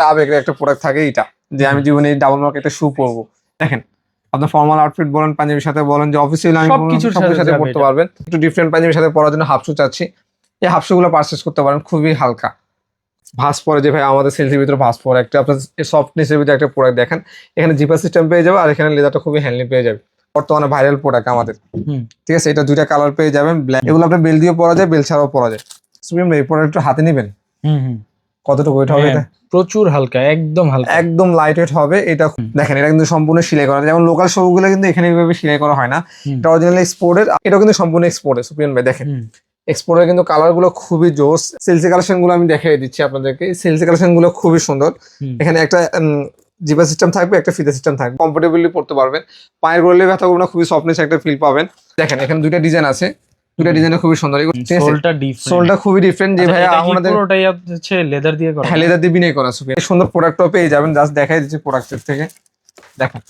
প্রত্যেকটা আবেগের একটা প্রোডাক্ট থাকে এটা যে আমি জীবনে ডাবল মার্ক একটা শু পরবো। দেখেন আপনার ফর্মাল আউটফিট বলেন পাঞ্জাবির সাথে বলেন যে অফিসিয়াল আমি সবকিছুর সাথে সাথে পড়তে পারবেন। একটু ডিফারেন্ট পাঞ্জাবির সাথে পরার জন্য হাফ শু চাচ্ছি। এই হাফ শু গুলো পারচেস করতে পারেন খুবই হালকা। ভাস পরে যে ভাই আমাদের সেলসের ভিতরে ভাস পরে একটা আপনার সফটনেসের ভিতরে একটা প্রোডাক্ট দেখেন। এখানে জিপার সিস্টেম পেয়ে যাবে আর এখানে লেদারটা খুবই হ্যান্ডলি পেয়ে যাবে। বর্তমানে ভাইরাল প্রোডাক্ট আমাদের। ঠিক আছে এটা দুইটা কালার পেয়ে যাবেন ব্ল্যাক এগুলো আপনার বেল দিয়ে পরা যায় বেল ছাড়াও পরা যায়। সুপ্রিম এই প্রোডাক্ট একটু হাতে নেবেন। হুম হুম। কতটুকু ওয়েট হবে হ্যাঁ, এটা? প্রচুর হালকা একদম হালকা। একদম লাইট ওয়েট হবে এটা দেখেন এটা কিন্তু সম্পূর্ণ সেলাই করা যেমন লোকাল শোগুলো কিন্তু এখানে এইভাবে সেলাই করা হয় না। এটা অরিজিনাল এক্সপোর্টের এটা কিন্তু সম্পূর্ণ এক্সপোর্টের সুপ্রিয়ান ভাই দেখেন। এক্সপোর্টের কিন্তু কালারগুলো খুবই জোস। সেলসি কালেকশনগুলো আমি দেখিয়ে দিচ্ছি আপনাদেরকে। সেলসি কালেকশনগুলো খুবই সুন্দর। এখানে একটা জিবা সিস্টেম থাকবে একটা ফিতা সিস্টেম থাকবে। কমফোর্টেবলি পড়তে পারবেন। পায়ের গোড়ালে ব্যথা করবে না খুবই সফটনেস একটা ফিল পাবেন। দেখেন এখানে দুইটা ডিজাইন আছে। দুইটা ডিজাইন খুবই সুন্দর। সোলটা ডিফারেন্ট সোলটা খুবই ডিফারেন্ট যে ভাই আমাদের পুরোটাই হচ্ছে লেদার দিয়ে করা? হ্যাঁ লেদার দিয়ে বিনয় করা সুপি সুন্দর প্রোডাক্টও পেয়ে যাবেন জাস্ট দেখাই দিচ্ছি প্রোডাক্টের থেকে। দেখেন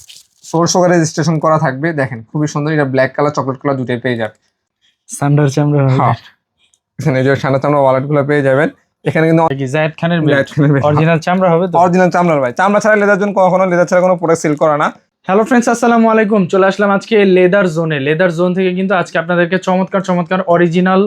সোল সহকারে রেজিস্ট্রেশন করা থাকবে দেখেন খুবই সুন্দর। এটা ব্ল্যাক কালার চকলেট কালার দুটোই পেয়ে যাবেন। সান্ডার চামড়া হ্যাঁ। এখানে এই যে সাদা চামড়া ওয়ালেটগুলো পেয়ে যাবেন। এখানে কিন্তু জায়েদ খানের অরিজিনাল অরিজিনাল চামড়া হবে তো? চামড়ার ভাই। চামড়া ছাড়া লেদার জন্য কখনো লেদার ছাড়া কোনো প্রোডাক্ট সেল করা না। হ্যালো ফ্রেন্ডস আসসালামু আলাইকুম। চলে আসলাম আজকে লেদার জোনে লেদার জোন থেকে কিন্তু আজকে আপনাদেরকে চমৎকার চমৎকার অরিজিনাল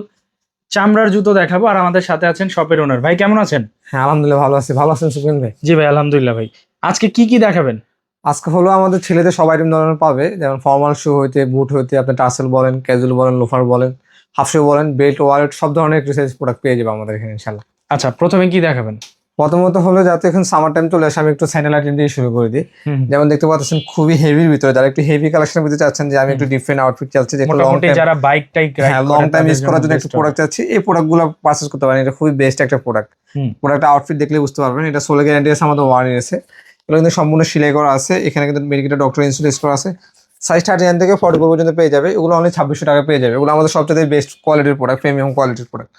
চামড়ার জুতো দেখাবো। আর আমাদের সাথে আছেন শপের ওনার ভাই কেমন আছেন? হ্যাঁ আলহামদুলিল্লাহ ভালো আছি। ভালো আছেন সুপিন ভাই? জি ভাই আলহামদুলিল্লাহ ভাই। আজকে কি কি দেখাবেন? আজকে হলো আমাদের ছেলেদের সব আইটেম ধরনের পাবে। যেমন ফর্মাল শু হইতে বুট হইতে আপনি টাসেল বলেন ক্যাজুয়াল বলেন লোফার বলেন হাফ শু বলেন বেল্ট ওয়ালেট সব ধরনের এক্সারসাইজ প্রোডাক্ট পেয়ে যাবে আমাদের এখানে ইনশাল্লাহ আচ্ছা প্রথমে কি দেখাবেন? প্রথমত হলো যাতে এখন সামার টাইম চলে আসে আমি একটু স্যান্ডেল আইটেম দিয়ে শুরু করে দিই। যেমন দেখতে পাচ্ছেন খুবই হেভির ভিতরে যারা একটু হেভি কালেকশনের ভিতরে চাচ্ছেন যে আমি একটু ডিফারেন্ট আউটফিট চাচ্ছি যে লং টাইম যারা বাইক টাইক হ্যাঁ লং টাইম ইউজ করার জন্য একটু প্রোডাক্ট চাচ্ছি। এই প্রোডাক্টগুলো পারচেস করতে পারেন এটা খুবই বেস্ট একটা প্রোডাক্ট। প্রোডাক্ট আউটফিট দেখলে বুঝতে পারবেন এটা সোলে গ্যারান্টি আছে আমাদের ওয়ারেন্টি আছে। এগুলো কিন্তু সম্পূর্ণ সেলাই করা আছে এখানে কিন্তু মেডিকেটের ডক্টর ইন্স্যুরেন্স করা আছে। সাইজ থার্টি নাইন থেকে ফর্টি ফোর পর্যন্ত পেয়ে যাবে। এগুলো অনলি ছাব্বিশশো টাকা পেয়ে যাবে। এগুলো আমাদের সবচেয়ে বেস্ট কোয়ালিটির প্রোডাক্ট প্রিমিয়াম কোয়ালিটির প্রোডাক্ট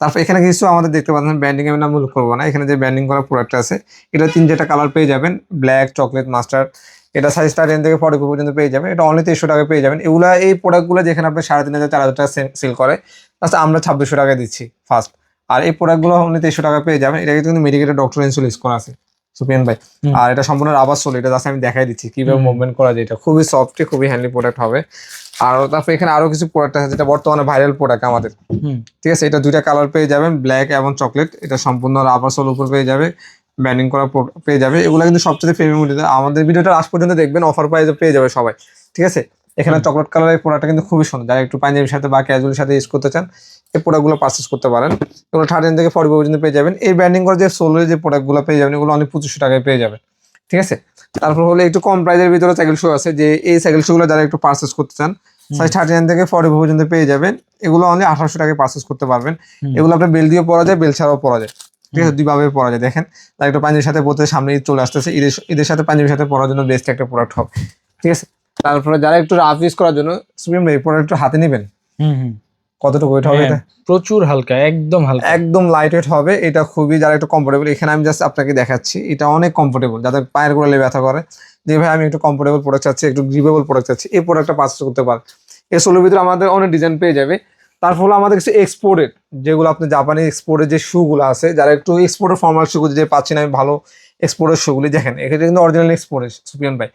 তারপর এখানে কিছু আমাদের দেখতে পাচ্ছেন ব্যান্ডিং এর নাম উল্লেখ করব না। এখানে যে ব্যান্ডিং করা প্রোডাক্ট আছে এটা তিন চারটা কালার পেয়ে যাবেন ব্ল্যাক চকলেট মাস্টার্ড এটা সাইজ থার্টি নাইন থেকে ফর্টি ফোর পর্যন্ত পেয়ে যাবেন। এটা অনলি তেইশশো টাকা পেয়ে যাবেন। এগুলা এই প্রোডাক্টগুলো যেখানে আপনি সাড়ে তিন হাজার চার হাজার টাকা সেল করে তাছাড়া আমরা ছাব্বিশশো টাকা দিচ্ছি ফার্স্ট আর এই প্রোডাক্টগুলো অনলি তেইশশো টাকা পেয়ে যাবেন। এটা কিন্তু মেডিকেটের ডক্টর ইন্স্যুরেন্স করা আছে। সুপিয়ান ভাই। আর এটা সম্পূর্ণ রাবার সোল এটা জাস্ট আমি দেখাই দিচ্ছি কীভাবে। মুভমেন্ট করা যায় এটা। খুবই সফট খুবই হ্যান্ডলি প্রোডাক্ট হবে। আর তারপর এখানে আরও কিছু প্রোডাক্ট আছে যেটা বর্তমানে ভাইরাল প্রোডাক্ট আমাদের। ঠিক আছে এটা দুইটা কালার পেয়ে যাবেন ব্ল্যাক এবং চকলেট এটা সম্পূর্ণ রাবার সোল উপর পেয়ে যাবে ব্যান্ডিং করা পেয়ে যাবে। এগুলো কিন্তু সবচেয়ে প্রিমিয়াম আমাদের ভিডিওটা আজ পর্যন্ত দেখবেন অফার প্রাইসে পেয়ে যাবে সবাই। ঠিক আছে? এখানে। চকলেট কালারের প্রোডাক্টটা কিন্তু খুবই সুন্দর। যারা একটু পাঞ্জাবির সাথে বা ক্যাজুয়ালের সাথে ইউজ করতে চান এই প্রোডাক্টগুলো পারচেস করতে পারেন। এগুলো থার্টিন থেকে ফর্টি পর্যন্ত পেয়ে যাবেন। এই ব্যান্ডিং করে যে সোলের যে প্রোডাক্টগুলো পেয়ে যাবেন এগুলো অনেক পঁচিশশো টাকায় পেয়ে যাবেন। ঠিক আছে? তারপর হলো একটু কম প্রাইসের ভিতরে সাইকেল শো আছে যে এই সাইকেল শুগুলো যারা একটু পারচেস করতে চান সাইজ থার্টি নাইন থেকে ফর্টি পর্যন্ত পেয়ে যাবেন। এগুলো অনলি আঠারোশো টাকায় পারচেস করতে পারবেন। এগুলো আপনার বেল দিয়েও পরা যায় বেল ছাড়াও পরা যায়। ঠিক আছে? দুইভাবে পরা যায়। দেখেন তার একটু পাঞ্জাবির সাথে পরতে সামনে ঈদ চলে আসতেছে। ঈদের ঈদের সাথে পাঞ্জাবির সাথে পরার জন্য বেস্ট একটা প্রোডাক্ট হবে। ঠিক আছে? তারপরে যারা একটু রাফ ইউজ করার জন্য সুপ্রিম এই প্রোডাক্ট একটু হাতে নেবেন। হুম, হুম। কতটুকু ওয়েট হবে হ্যাঁ, এটা? প্রচুর হালকা একদম হালকা। একদম লাইট ওয়েট হবে এটা খুবই যারা একটু কমফোর্টেবল এখানে আমি জাস্ট আপনাকে দেখাচ্ছি এটা অনেক কমফোর্টেবল যাদের পায়ের গোড়ালে ব্যথা করে। যে ভাই আমি একটু কমফোর্টেবল প্রোডাক্ট চাচ্ছি একটু গ্রিপেবল প্রোডাক্ট চাচ্ছি এই প্রোডাক্টটা পারচেস করতে পারেন এই সোলোর ভিতরে আমাদের অনেক ডিজাইন পেয়ে যাবে। তার ফলে আমাদের কিছু এক্সপোর্টেড যেগুলো আপনি জাপানি এক্সপোর্টের যে শুগুলো আছে যারা একটু এক্সপোর্টের ফর্মাল শুগুলো যে পাচ্ছি না আমি ভালো এক্সপোর্টের শুগুলি দেখেন এখানে কিন্তু অরিজিনাল এক্সপোর্টের সুপিয়ান ভাই।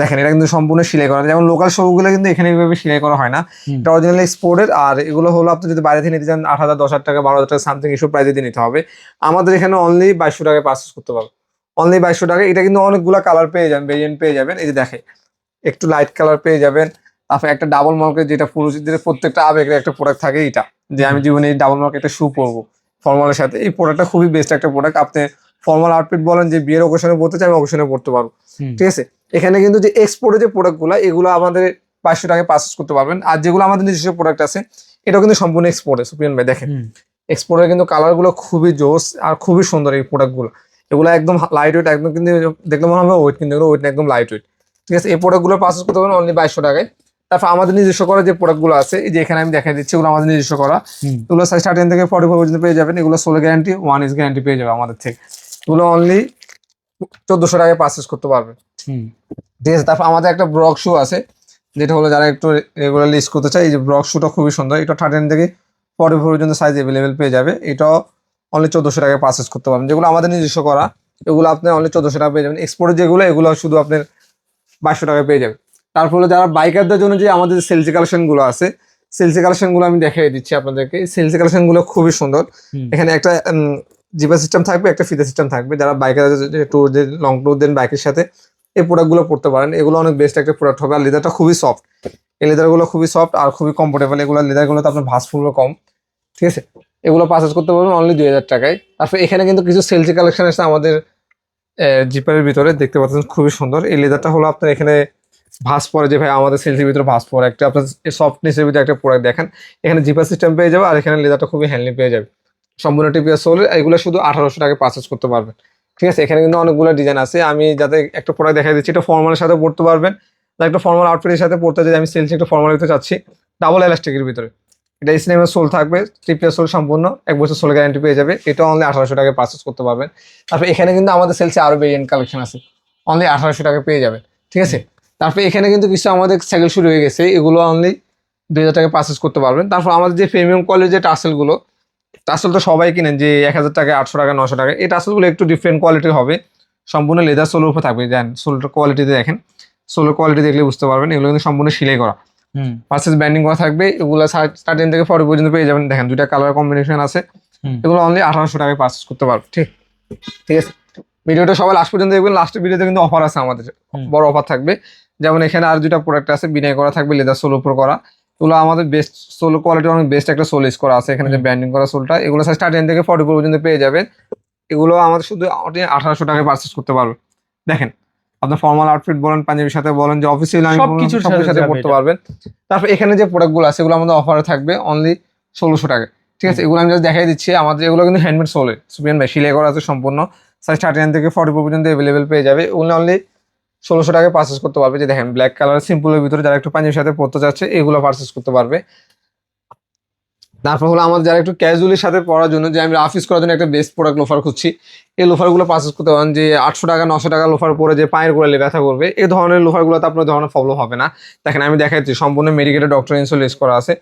দেখেন এটা কিন্তু সম্পূর্ণ সেলাই করা। যেমন লোকাল শোগুলো কিন্তু এখানে এইভাবে সেলাই করা হয় না। এটা অরিজিনাল এক্সপোর্টের আর এগুলো হলো আপনি যদি বাইরে থেকে নিতে চান আট হাজার দশ হাজার টাকা বারো হাজার টাকা সামথিং এসব প্রাইজে দিয়ে নিতে হবে। আমাদের এখানে অনলি বাইশশো টাকায় পারচেস করতে পারবে অনলি বাইশশো টাকা এটা কিন্তু অনেকগুলো কালার পেয়ে যাবেন ভেরিয়েন্ট পেয়ে যাবেন। এই যে দেখে একটু লাইট কালার পেয়ে যাবেন। তারপরে একটা ডাবল মার্কেট যেটা পুরুষদের প্রত্যেকটা আবেগের একটা প্রোডাক্ট থাকে এটা। যে আমি জীবনে এই ডাবল মার্কেট একটা শু পরবো। ফর্মালের সাথে। এই প্রোডাক্টটা খুবই বেস্ট একটা প্রোডাক্ট আপনি ফর্মাল আউটফিট বলেন যে বিয়ের অকেশনে পড়তে চাই আমি অকেশনে পড়তে পারব ঠিক আছে? এখানে কিন্তু যে এক্সপোর্টের যে প্রোডাক্টগুলো এগুলো আমাদের বাইশশো টাকায় পারচেস করতে পারবেন। আর যেগুলো আমাদের নিজস্ব প্রোডাক্ট আছে এটাও কিন্তু সম্পূর্ণ এক্সপোর্টে সুপ্রিয়ান ভাই দেখেন। এক্সপোর্টের কিন্তু কালারগুলো খুবই জোস আর খুবই সুন্দর এই প্রোডাক্টগুলো এগুলো একদম লাইট ওয়েট একদম কিন্তু দেখলে মনে হবে ওয়েট কিন্তু এগুলো ওয়েট একদম লাইট ওয়েট ঠিক আছে? এই প্রোডাক্টগুলো পারচেস করতে পারবেন অনলি বাইশশো টাকায়। তারপর আমাদের নিজস্ব করা যে প্রোডাক্টগুলো আছে এই যে এখানে আমি দেখাই দিচ্ছি এগুলো আমাদের নিজস্ব করা। এগুলো সাইজ থার্টিন থেকে ফর্টি ফোর পর্যন্ত পেয়ে যাবেন। এগুলো sole guarantee one is guarantee পেয়ে যাবে আমাদের থেকে। এগুলো অনলি চোদ্দশো টাকায় পারচেস করতে পারবেন ঠিক আছে তারপর আমাদের একটা ব্রক শু আছে যেটা হলো যারা একটু রেগুলার ইউজ করতে চায় এই যে ব্রক শুটা খুবই সুন্দর এটা থার্টিন থেকে ফর্টি ফোর পর্যন্ত সাইজ অ্যাভেলেবেল পেয়ে যাবে এটাও অনলি চোদ্দশো টাকায় পারচেস করতে পারবেন যেগুলো আমাদের নিজস্ব করা এগুলো আপনি অনলি চোদ্দশো টাকা পেয়ে যাবেন। এক্সপোর্টের যেগুলো এগুলো শুধু আপনার বাইশশো টাকা পেয়ে যাবেন। তারপরে যারা বাইকারদের জন্য যে আমাদের সেলসি কালেকশনগুলো আছে সেলসি কালেকশনগুলো আমি দেখিয়ে দিচ্ছি আপনাদেরকে। সেলসি কালেকশনগুলো খুবই সুন্দর। এখানে একটা জিপা সিস্টেম থাকবে, একটা ফিতে সিস্টেম থাকবে। যারা বাইকার ট্যুর দেন লং ট্যুর দেন বাইকের সাথে, এই প্রোডাক্টগুলো পড়তে পারেন। এগুলো অনেক বেস্ট একটা প্রোডাক্ট হবে। আর লেদারটা খুবই সফট এই লেদারগুলো খুবই সফট আর খুবই কমফোর্টেবল এগুলো লেদারগুলোতে আপনার ভাস কম। ঠিক আছে? এগুলো পারচেস করতে পারবেন অনলি দুই হাজার টাকায়। তারপর এখানে কিন্তু কিছু সেলসি কালেকশন আছে আমাদের জিপারের ভিতরে। দেখতে পাচ্ছেন, খুবই সুন্দর। এই লেদারটা হলো আপনার এখানে ভাস পরে যে ভাই আমাদের সেলসির ভিতরে ভাস পরে। একটা আপনার সফটনেসের ভিতরে একটা প্রোডাক্ট দেখেন। এখানে জিপার সিস্টেম পেয়ে যাবে আর এখানে লেদারটা খুবই হ্যান্ডলি পেয়ে যাবে। সম্পূর্ণ টিপিএস সোল এগুলো শুধু আঠারোশো টাকায় পারচেস করতে পারবেন। ঠিক আছে? এখানে কিন্তু অনেকগুলো ডিজাইন আছে। আমি যাতে একটা প্রোডাক্ট দেখা দিচ্ছি, এটা ফর্মালের সাথে পড়তে পারবেন। একটা ফর্মাল আউটফিটের সাথে পড়তে যদি আমি সেলসি একটা ফর্মাল দিতে চাচ্ছি। ডাবল এলাস্টিকের ভিতরে। এটা স্নেমের সোল থাকবে। টিপিএস সোল সম্পূর্ণ। এক বছর সোল গ্যারান্টি পেয়ে যাবে। এটা অনলি আঠারোশো টাকায় পারচেস করতে পারবেন। তারপর এখানে কিন্তু আমাদের সেলসে আরও ভেরিয়েন্ট কালেকশন আছে। অনলি আঠারোশো টাকা পেয়ে যাবেন। ঠিক আছে? তারপর এখানে কিন্তু কিছু আমাদের সাইকেল শুরু হয়ে গেছে। এগুলো অনলি দুই হাজার টাকা পারচেস করতে পারবেন। তারপর আমাদের যে প্রিমিয়াম কোয়ালিটির যে টাসেলগুলো টাসেল তো সবাই কিনেন যে এক হাজার টাকা আটশো টাকা নশো টাকা এই টাসেলগুলো একটু ডিফারেন্ট কোয়ালিটির হবে। সম্পূর্ণ লেদার সোলের উপর থাকবে জান সোলটার কোয়ালিটিতে দেখেন। সোলের কোয়ালিটি দেখলে বুঝতে পারবেন এগুলো কিন্তু সম্পূর্ণ সিলাই করা। হুম। পার্সেস ব্যান্ডিং করা থাকবে এগুলো স্টার্টিং থেকে ফর্টি পর্যন্ত পেয়ে যাবেন। দেখেন দুইটা কালার কম্বিনেশন আছে। এগুলো অনলি আঠারোশো টাকায় পারচেস করতে পারবে ঠিক ঠিক আছে। ভিডিওটা সবাই লাস্ট পর্যন্ত দেখবেন লাস্টের ভিডিওতে কিন্তু অফার আছে আমাদের। বড় অফার থাকবে। যেমন এখানে আর দুটা প্রোডাক্ট আছে বিনয় করা থাকবে লেদার সোল উপর করা। এগুলো আমাদের বেস্ট সোল কোয়ালিটি অনেক বেস্ট একটা সোল ইউজ করা আছে। এখানে যে হুম। ব্যান্ডিং করা সোলটা এগুলো স্টার্টিং থেকে ফর্টি পর্যন্ত পেয়ে যাবেন। এগুলো আমাদের শুধু আঠারোশো টাকায় পারচেস করতে পারবে দেখেন আপনার ফর্মাল আউটফিট বলেন পাঞ্জাবির সাথে বলেন যে অফিসিয়াল আমি সবকিছুর সাথে পড়তে পারবেন। তারপর এখানে যে প্রোডাক্টগুলো আছে এগুলো আমাদের অফারে থাকবে অনলি ষোলোশো টাকা ঠিক আছে এগুলো আমি জাস্ট দেখাই দিচ্ছি। আমাদের এগুলো কিন্তু হ্যান্ডমেড সোলে সুপিয়ান ভাই সিলাই করা আছে সম্পূর্ণ। সাইজ থার্টি থেকে ফর্টি পর্যন্ত অ্যাভেলেবেল পেয়ে যাবে। ওগুলো অনলি ষোলোশো টাকায় পারচেস করতে পারবে। যে দেখেন ব্ল্যাক কালার সিম্পলের ভিতরে যারা একটু পাঞ্জাবির সাথে পড়তে চাচ্ছে, এগুলো পারচেস করতে পারবে। তারপর হলো আমাদের যারা একটু ক্যাজুয়ালির সাথে পড়ার জন্য, যে আমি অফিস করার জন্য একটা বেস্ট প্রোডাক্ট লোফার খুঁজছি, এই লোফারগুলো পারচেস করতে পারেন। যে আটশো টাকা, নশো টাকা লোফার পরে যে পায়ের গোড়ালে ব্যথা করবে এই ধরনের লোফারগুলোতে আপনার ধরনের প্রবলেম হবে না। দেখেন, আমি দেখাচ্ছি, সম্পূর্ণ মেডিকেটেড ডক্টর ইউজ করা আছে।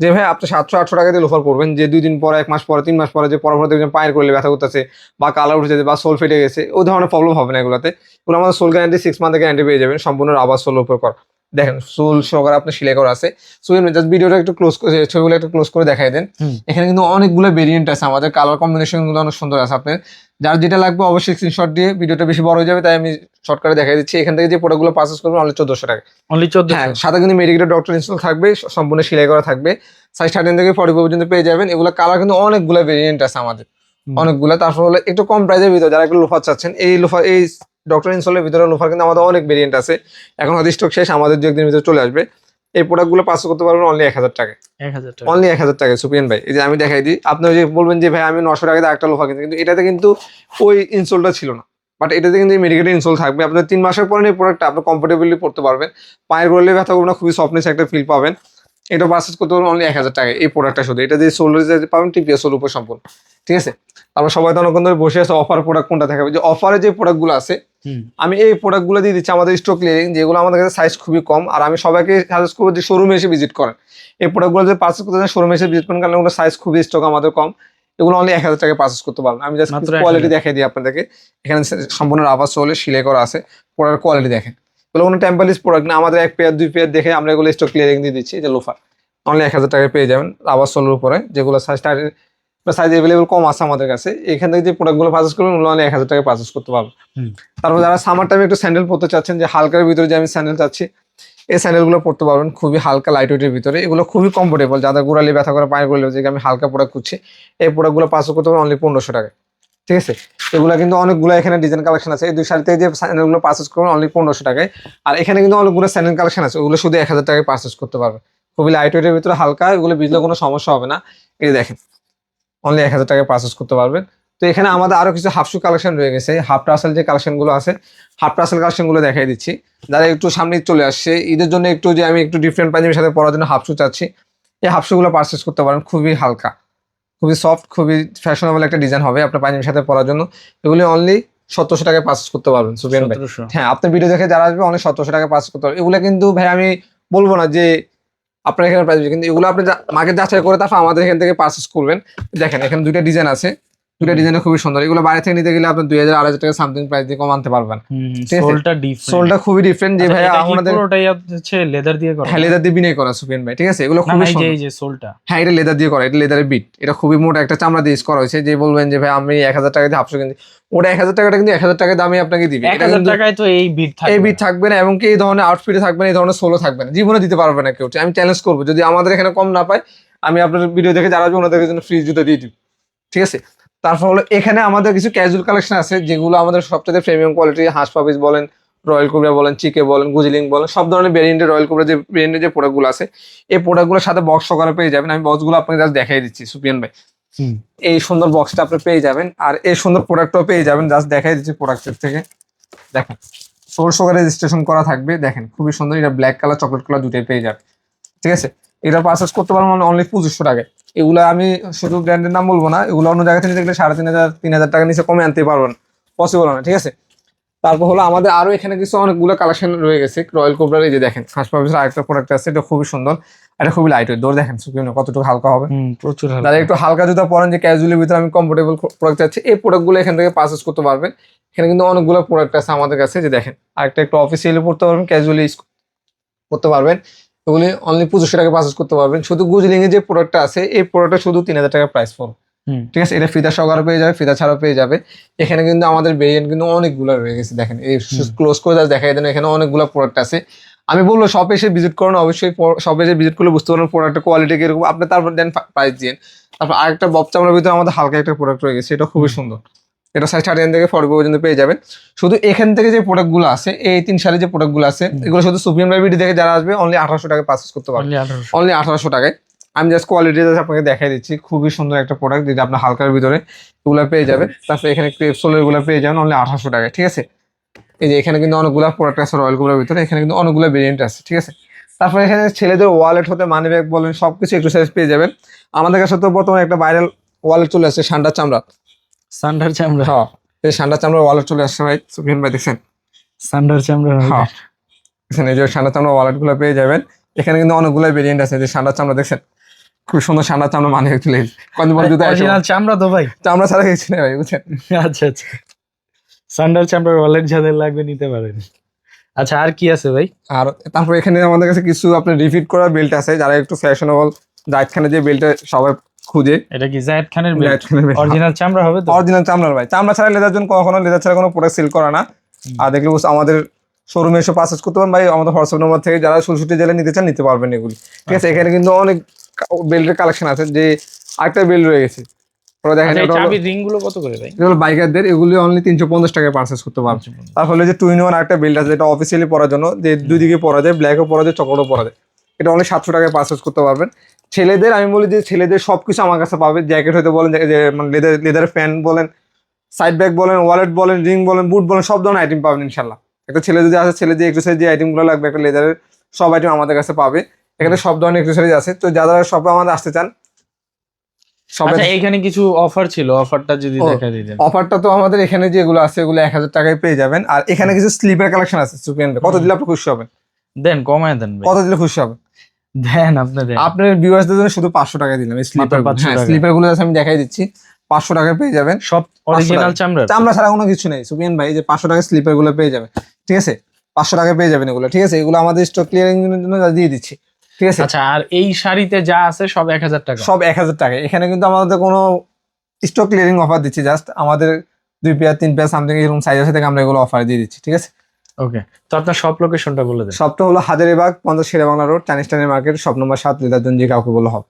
যে ভাই আপনি সাতশো আটশো টাকা দিয়ে লোফার করবেন যে দুই দিন পরে এক মাস পরে তিন মাস পরে যে দেখবেন পায়ের করলে ব্যথা করতেছে বা কালার উঠে বা সোল ফেটে গেছে ওই ধরনের প্রবলেম হবে না এগুলোতে। এগুলো আমাদের সোল গ্যারান্টি সিক্স মান্থের গ্যারান্টি পেয়ে যাবেন সম্পূর্ণ আবার সোল উপর করা। দেখেন সোল সহকারে আপনি সিলাই করা আছে। সো জাস্ট ভিডিওটা একটু ক্লোজ করে ছবিগুলো একটু ক্লোজ করে দেখাই দেন। এখানে কিন্তু অনেকগুলো ভেরিয়েন্ট আছে আমাদের কালার কম্বিনেশনগুলো অনেক সুন্দর আছে আপনার। যার যেটা লাগবে অবশ্যই স্ক্রিনশট দিয়ে ভিডিওটা বেশি বড় হয়ে যাবে তাই আমি শর্টকাটে দেখাই দিচ্ছি। এখান থেকে যে প্রোডাক্টগুলো পারচেস করবেন অনলি চোদ্দশো টাকা অনলি চোদ্দ হ্যাঁ সাথে কিন্তু মেডিকেটেড ডক্টর ইনস্টল থাকবে সম্পূর্ণ সেলাই করা থাকবে। সাইজ থার্টিন থেকে ফর্টি পর্যন্ত পেয়ে যাবেন। এগুলো কালার কিন্তু অনেকগুলো ভেরিয়েন্ট আছে আমাদের। অনেকগুলো তারপর হলো একটু কম প্রাইসের ভিতরে যারা একটু লোফার চাচ্ছেন এই লোফার এই ডক্টর ইনস্টলের ভিতরে লোফার কিন্তু আমাদের অনেক ভেরিয়েন্ট আছে। এখন হয়তো স্টক শেষ আমাদের দু একদিনের ভিতরে চলে আসবে। এই প্রোডাক্টগুলো পাস করতে পারবেন অনলি এক হাজার টাকা। অনলি এক হাজার টাকা সুপিয়ান ভাই। এই যে আমি দেখাই দিই আপনি ওই যে বলবেন যে ভাই আমি নশো টাকা দিয়ে একটা লোফা কিনতে কিন্তু এটাতে কিন্তু ওই ইনসোলটা ছিল না। বাট এটাতে কিন্তু মেডিকেল ইনসোল থাকবে। আপনার তিন মাসের পরে এই প্রোডাক্টটা আপনি কমফোর্টেবলি পড়তে পারবেন। পায়ের গোলে ব্যথা করবেন না খুবই সফটনেস একটা ফিল পাবেন। এটা পারচেস করতে পারবেন অনলি এক হাজার টাকা এই প্রোডাক্টটা শুধু। এটা দিয়ে সোল পাবেন টিপিএস সোল উপর সম্পূর্ণ। ঠিক আছে? তারপর সবাই তো অনেকক্ষণ ধরে বসে আছে অফার প্রোডাক্ট কোনটা দেখাবে? যে অফারে যে প্রোডাক্টগুলো আছে আমি এই প্রোডাক্টগুলো দিয়ে দিচ্ছি আমাদের স্টক ক্লিয়ারিং যেগুলো আমাদের কাছে সাইজ খুবই কম আর আমি সবাইকে সাজেস্ট করব যে শোরুমে এসে ভিজিট করেন। এই প্রোডাক্টগুলো যদি পার্চেস করতে চান শোরুমে এসে ভিজিট করেন কারণ ওগুলো সাইজ খুবই স্টক আমাদের কম। এগুলো অনলি এক হাজার টাকা পার্চেস করতে পারবেন। আমি জাস্ট কোয়ালিটি 1000 দেখাই দিই আপনাদেরকে। এখানে সম্পূর্ণ রাবার সোলে সিলাই করা আছে প্রোডাক্ট কোয়ালিটি দেখেন। এগুলো কোনো টেম্পালিস প্রোডাক্ট না আমাদের এক পেয়ার দুই পেয়ার দেখে আমরা এগুলো স্টক ক্লিয়ারিং দিয়ে দিচ্ছি যে লোফার অনলি এক হাজার টাকায় পেয়ে যাবেন আবার সোলের উপরে যেগুলো সাইজ সাইজ অ্যাভেলেবল কম আছে আমাদের কাছে এখান থেকে যে প্রোডাক্টগুলো পার্চেস করবেন ওগুলো অনলি এক হাজার টাকায় পার্চেস করতে পারবেন। তারপর যারা সামার টাইমে একটু স্যান্ডেল পরতে চাচ্ছেন যে হালকার ভিতরে যে আমি স্যান্ডেল চাচ্ছি এই স্যান্ডেলগুলো পরতে পারবেন খুবই হালকা লাইট ওয়েটের ভিতরে। এগুলো খুবই কমফোর্টেবল যাদের গোড়ালি ব্যথা করে পায়ে গোড়ালি যে আমি হালকা প্রোডাক্ট খুঁজছি এই প্রোডাক্টগুলো পাঁচশো করতে পারবেন অনলি পনেরোশো টাকা ঠিক আছে? এগুলো কিন্তু অনেকগুলো এখানে ডিজাইন কালেকশন আছে। এই দুই থেকে যে স্যান্ডেলগুলো পার্চেস করবেন অনলি পনেরোশো টাকায়। আর এখানে কিন্তু অনেকগুলো স্যান্ডেল কালেকশন আছে। ওগুলো শুধু এক হাজার টাকায় পার্চেস করতে পারবে। খুবই লাইট ওয়েটের ভিতরে হালকা, এগুলো বিজলে কোনো সমস্যা হবে না। এই দেখেন অনলি এক হাজার টাকায় পার্চেস করতে পারবেন। তো এখানে আমাদের আরও কিছু হাফ শু কালেকশন রয়ে গেছে। হাফ টাসেল যে কালেকশনগুলো আছে হাফ টাসেল কালেকশনগুলো দেখাই দিচ্ছি। যারা একটু সামনে চলে আসছে ঈদের জন্য একটু যে আমি একটু ডিফারেন্ট পাঞ্জাবির সাথে পরার জন্য হাফ শু চাচ্ছি, এই হাফ শু গুলো পারচেস করতে পারেন। খুবই হালকা। খুবই সফট খুবই ফ্যাশনেবল একটা ডিজাইন হবে আপনার পাঞ্জাবির সাথে পরার জন্য। এগুলি অনলি সতেরোশো টাকায় পাস করতে পারবেন সুবিয়ান ভাই। হ্যাঁ আপনার ভিডিও দেখে যারা আসবে অনেক সতেরোশো টাকায় পাস করতে পারবে এগুলো কিন্তু ভাই আমি বলব না যে আপনার এখানে প্রাইস কিন্তু এগুলো আপনি মার্কেট যাচাই করে তারপর আমাদের এখান থেকে পার্চেস করবেন। দেখেন এখানে দুইটা ডিজাইন আছে। দুটা ডিজাইন খুবই সুন্দর। এগুলো বাইরে থেকে নিতে গেলে আপনার দুই হাজার আড়াই টাকা সামথিং প্রাইস দিয়ে কম আনতে পারবেন সোলটা সোলটা খুবই ডিফারেন্ট যে ভাই আমাদের পুরোটাই হচ্ছে লেদার দিয়ে করা? হ্যাঁ লেদার দিয়ে বিনয় করা ভাই ঠিক আছে? এগুলো খুবই সুন্দর। এই যে সোলটা হ্যাঁ এটা লেদার দিয়ে করা এটা লেদারের বিট এটা খুবই মোটা একটা চামড়া দিয়ে করা হয়েছে। যে বলবেন যে ভাই আমি এক হাজার টাকা দিয়ে হাফশো কিনছি। ওটা এক হাজার টাকাটা কিন্তু এক হাজার টাকা দামে আপনাকে দিবে। এক হাজার টাকায় তো এই বিট থাকে এই বিট থাকবে না এবং এই ধরনের আউটফিটে থাকবে না এই ধরনের সোলো থাকবে না। জীবনে দিতে পারবে না কেউ। আমি চ্যালেঞ্জ করব। যদি আমাদের এখানে কম না পাই আমি আপনার ভিডিও দেখে যারা ওনাদের জন্য ফ্রি জুতো দিয়ে দিব। ঠিক আছে? তারপর হলো এখানে আমাদের কিছু ক্যাজুয়াল কালেকশন আছে যেগুলো আমাদের সবচেয়ে প্রিমিয়াম কোয়ালিটি হাঁস পাপিস বলেন রয়্যাল কোবরা বলেন চিকে বলেন গুজলিং বলেন সব ধরনের ভেরিয়েন্টের রয়্যাল কোবরা যে ভেরিয়েন্টের যে প্রোডাক্টগুলো আছে এই প্রোডাক্টগুলোর সাথে বক্স সকালে পেয়ে যাবেন। আমি বক্সগুলো আপনাকে জাস্ট দেখাই দিচ্ছি সুপিয়ান ভাই। হুম। এই সুন্দর বক্সটা আপনি পেয়ে যাবেন আর এই সুন্দর প্রোডাক্টটাও পেয়ে যাবেন জাস্ট দেখাই দিচ্ছি প্রোডাক্টের থেকে। দেখেন সোল সকালে রেজিস্ট্রেশন করা থাকবে দেখেন খুবই সুন্দর এটা ব্ল্যাক কালার চকলেট কালার দুটোই পেয়ে যাবে ঠিক আছে? এটা পারচেস করতে পারবেন অনলি পঁচিশশো টাকায়। এগুলো আমি শুধু ব্র্যান্ডের নাম বলব না এগুলো অন্য জায়গা থেকে দেখলে সাড়ে তিন হাজার তিন হাজার টাকা নিচে কমে আনতে পারবেন পসিবল না ঠিক আছে? তারপর হলো আমাদের আরও এখানে কিছু অনেকগুলো কালেকশন রয়ে গেছে রয়্যাল কোবরার এই যে দেখেন পাপিসের আরেকটা প্রোডাক্ট আছে এটা খুবই সুন্দর এটা খুবই লাইট ওয়েট দৌড় দেখেন সুপিম কতটুকু হালকা হবে। প্রচুর। যারা একটু হালকা জুতা পরেন যে ক্যাজুয়ালের ভিতরে আমি কমফোর্টেবল প্রোডাক্ট চাচ্ছি এই প্রোডাক্টগুলো এখান থেকে পারচেস করতে পারবেন। এখানে কিন্তু অনেকগুলো প্রোডাক্ট আছে আমাদের কাছে যে দেখেন আরেকটা একটু অফিসিয়ালি পড়তে পারবেন ক্যাজুয়ালি করতে পারবেন। এগুলি অনলি পঁচিশশো টাকা পারচেস করতে পারবেন। শুধু গুজলিং এর যে প্রোডাক্টটা আছে এই প্রোডাক্টটা শুধু তিন হাজার টাকা প্রাইস পড়বে ঠিক আছে? এটা ফিতা সহকারে পেয়ে যাবে ফিতা ছাড়াও পেয়ে যাবে। এখানে কিন্তু আমাদের ভেরিয়েন্ট কিন্তু অনেকগুলো রয়ে গেছে দেখেন। এই ক্লোজ করে দেখাই দেন এখানে অনেকগুলো প্রোডাক্ট আছে। আমি বলব শপ এসে ভিজিট করুন অবশ্যই শপ এসে ভিজিট করলে বুঝতে পারবেন প্রোডাক্টের কোয়ালিটি কীরকম। আপনি তারপর দেন প্রাইস দিন তারপর আরেকটা বব চামড়ার ভিতরে আমাদের হালকা একটা প্রোডাক্ট রয়ে গেছে এটা খুবই সুন্দর। এটা সাইজ থার্টি থেকে ফর্টি পর্যন্ত পেয়ে যাবেন। শুধু এখান থেকে যে প্রোডাক্টগুলো আছে এই তিন সালে যে প্রোডাক্টগুলো আছে এগুলো শুধু সুপ্রিম লাইব্রেরি থেকে যারা আসবে অনলি আঠারোশো টাকা পারচেস করতে পারবে। অনলি আঠারোশো টাকায়। আমি জাস্ট কোয়ালিটি আপনাকে দেখাই দিচ্ছি। খুবই সুন্দর একটা প্রোডাক্ট যেটা আপনার হালকার ভিতরে এগুলো পেয়ে যাবে তারপরে এখানে ক্রেপসোলের এগুলো পেয়ে যাবেন অনলি আঠারোশো টাকায় ঠিক আছে? এই যে এখানে কিন্তু অনেকগুলো প্রোডাক্ট আছে রয়্যালগুলোর ভিতরে। এখানে কিন্তু অনেকগুলো ভেরিয়েন্ট আছে ঠিক আছে? তারপরে এখানে ছেলেদের ওয়ালেট হতে মানি ব্যাগ বলেন সবকিছু একটু সাইজ পেয়ে যাবেন। আমাদের কাছে তো বর্তমানে একটা ভাইরাল ওয়ালেট চলে আসছে সান্ডার চামড়া সান্ডার চামড়া। হ্যাঁ এই সান্ডার চামড়ার ওয়ালেট চলে আসছে ভাই সুফিয়ান ভাই দেখছেন? সান্ডার চামড়া হ্যাঁ এখানে এই যে সান্ডার চামড়া ওয়ালেটগুলো পেয়ে যাবেন। এখানে কিন্তু অনেকগুলো ভেরিয়েন্ট আছে যে সান্ডার চামড়া দেখছেন? খুব সুন্দর সান্ডার চামড়া মানে চলে কদিন পর জুতো অরিজিনাল চামড়া তো ভাই। চামড়া ছাড়া গেছি না ভাই বুঝছেন? আচ্ছা আচ্ছা। সান্ডার চামড়ার ওয়ালেট যাদের লাগবে নিতে পারেন। আচ্ছা আর কি আছে ভাই? আর তারপর এখানে আমাদের কাছে কিছু আপনার রিপিট করা বেল্ট আছে যারা একটু ফ্যাশনেবল জাহিদ খানের যে বেল্টটা সবাই খুঁজে। এটা কি জায়েদ খানের খানের অরিজিনাল চামড়া হবে তো? অরিজিনাল চামড়ার ভাই। চামড়া ছাড়া লেদার জন্য কখনো লেদার ছাড়া কোনো প্রোডাক্ট সেল করা না। আর দেখলে আমাদের শোরুমে এসে পারচেস করতে পারেন ভাই। আমাদের হোয়াটসঅ্যাপ নম্বর থেকে যারা সুলসুটি জেলে নিতে চান নিতে পারবেন এগুলি। ঠিক আছে এখানে কিন্তু অনেক বেল্টের কালেকশন আছে যে আরেকটা বেল্ট রয়ে গেছে। দেখেন আচ্ছা, এটা রিংগুলো কত করে ভাই? এটা বাইকারদের এগুলি অনলি তিনশো পঞ্চাশ টাকায় পারচেস করতে পারবেন। তারপরে যে টু ইন ওয়ান একটা বেল্ট আছে যেটা অফিসিয়ালি পরার জন্য যে দুই দিকে পরা যায় ব্ল্যাকও পরা যায় চকলেটও পরা যায়। এটা অনেক সাতশো টাকায় পারচেস করতে পারবেন। ছেলেদের আমি বলি যে ছেলেদের সবকিছু আমার কাছে পাবে। জ্যাকেট হতে বলেন যে- মানে লেদার লেদারের প্যান্ট বলেন সাইড ব্যাগ বলেন ওয়ালেট বলেন রিং বলেন বুট বলেন সব ধরনের আইটেম পাবেন ইনশাল্লাহ একটা ছেলে যদি আসে ছেলে যে এক্সারসাইজ যে আইটেমগুলো লাগবে একটা লেদারের সব আইটেম আমাদের কাছে পাবে। এখানে সব ধরনের এক্সারসাইজ আছে। তো যারা সবে আমাদের আসতে চান আচ্ছা এইখানে কিছু অফার ছিল? অফারটা যদি দেখা দিতেন অফারটা তো আমাদের এখানে যেগুলো আছে এগুলো এক হাজার টাকায় পেয়ে যাবেন। আর এখানে কিছু স্লিপার কালেকশন আছে সুপিয়ান কত দিলে আপনি খুশি হবেন? দেন কমায় দেন কত দিলে খুশি হবেন? দেন আপনি দেন আপনার ভিউয়ার্সদের জন্য শুধু পাঁচশো টাকা দিলাম স্লিপার 500 টাকা। স্লিপারগুলো আমি দেখাই দিচ্ছি। পাঁচশো টাকায় পেয়ে যাবেন। সব অরিজিনাল চামড়া চামড়া ছাড়া কোনো কিছু নেই। সুপিয়ান ভাই যে পাঁচশো টাকায় স্লিপারগুলো পেয়ে যাবেন। ঠিক আছে? পাঁচশো টাকায় পেয়ে যাবেন এগুলো। ঠিক আছে? এগুলো আমাদের স্টক ক্লিয়ারিং এর জন্য দিয়ে দিচ্ছি। ঠিক আছে? আচ্ছা আর এই শাড়িতে যা আছে সব এক হাজার টাকা। সব এক হাজার টাকা এখানে কিন্তু আমাদের কোনো স্টক ক্লিয়ারিং অফার দিচ্ছি জাস্ট আমাদের দুই পেয়ার তিন পেয়ার সামথিং এরকম সাইজ আছে থেকে আমরা এগুলো অফার দিয়ে দিচ্ছি। ঠিক আছে? ওকে, তো আপনার সব লোকেশনটা বলে দেন। সবটা হলো হাজারিবাগ, পঞ্চাশ বাংলা রোড চাইনিজ মার্কেট সব নম্বর সাত লিটার জন যে কাউকে বলা হবে।